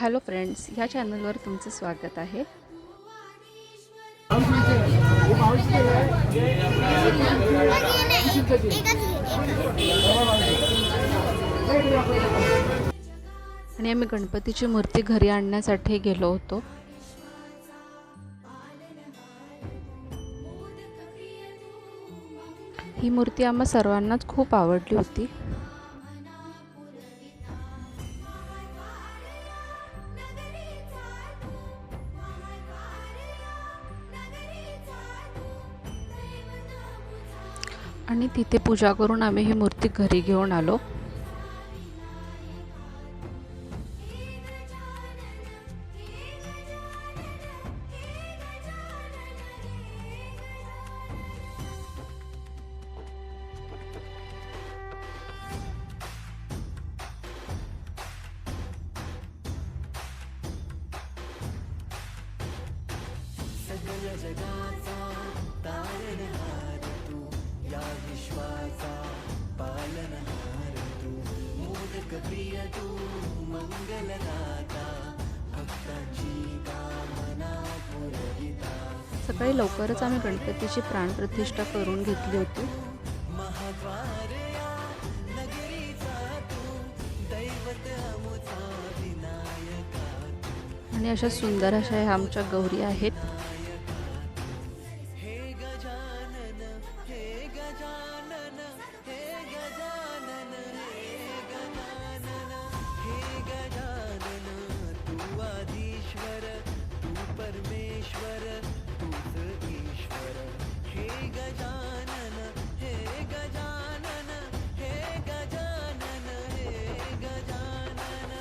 Hello friends ह्या चॅनलवर तुमचं स्वागत आहे. आणि आम्ही गणपतीची मूर्ती घरी आणण्यासाठी गेलो होतो. ही मूर्ती आम्हा सर्वांनाच खूप आवडली होती. आणि तिथे पूजा करून आम्ही ही मूर्ती घरी घेऊन आलो. सकाळी लवकरच आम्ही गणपतीची प्राणप्रतिष्ठा करून घेतली होती. आणि अशा सुंदर अशा ह्या आमच्या गौरी आहेत. गजानन, हे गजानन हे गजानन हे गजानन।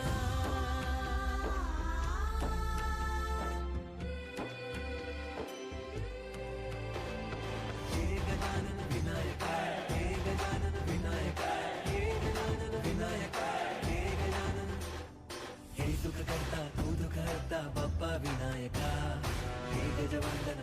हे गजानन विनायक हे गजानन विनायक हे गजानन हे गजानन। हे करता तू दुख विनायका। हे गजवंदन